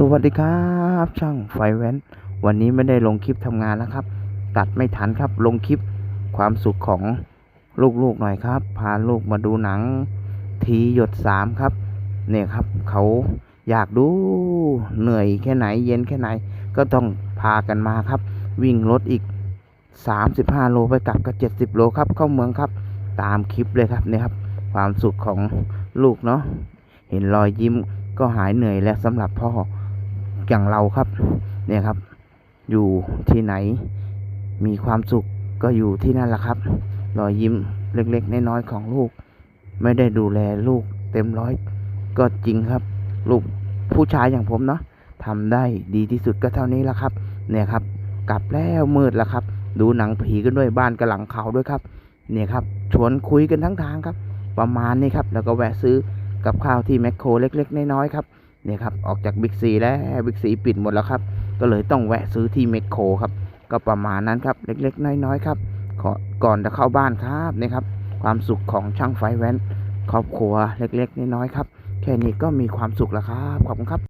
สวัสดีครับ ช่างไฟแว้น วันนี้ไม่ได้ลงคลิปทำงานแล้วครับ ตัดไม่ทันครับลงคลิปความสุขของลูกๆหน่อยครับ พาลูกมาดูหนังทีหยดสามครับ เนี่ยครับเขาอยากดูเหนื่อยแค่ไหนเย็นแค่ไหน ก็ต้องพากันมาครับ วิ่งรถอีก 35 โลไปกลับก็ 70 โลครับเข้าเมืองครับ ตามคลิปเลยครับเนี่ยครับ ความสุขของลูกเนาะเห็นรอยยิ้มก็หายเหนื่อยแล้วสำหรับพ่อ อย่างเราครับ เนี่ยครับ อยู่ที่ไหน มีความสุขก็อยู่ที่นั่นแหละครับรอยยิ้มเล็กๆน้อยๆของลูก ไม่ได้ดูแลลูกเต็มร้อย ก็จริงครับ ลูกผู้ชายอย่างผมเนาะทำได้ดีที่สุดก็เท่านี้ละครับ เนี่ยครับ กลับแล้วมืดแล้วครับ ดูหนังผีกันด้วยบ้านกระหลังเขาด้วยครับ เนี่ยครับ ชวนคุยกันทั้งทางครับ ประมาณนี้ครับ แล้วก็แวะซื้อกับข้าวที่แมคโครเล็ก ๆ น้อยๆครับ เนี่ยครับออกจากบิ๊กซีแล้วบิ๊กซีปิดหมดแล้วครับ ก็เลยต้องแวะซื้อที่เมคโครครับ ก็ประมาณนั้นครับเล็กๆ น้อยๆครับขอก่อนจะเข้าบ้านครับเนี่ยครับ ความสุขของช่างไฟแว้น ครอบครัวเล็กๆ น้อยๆครับ แค่นี้ก็มีความสุขแล้วครับ ขอบคุณครับ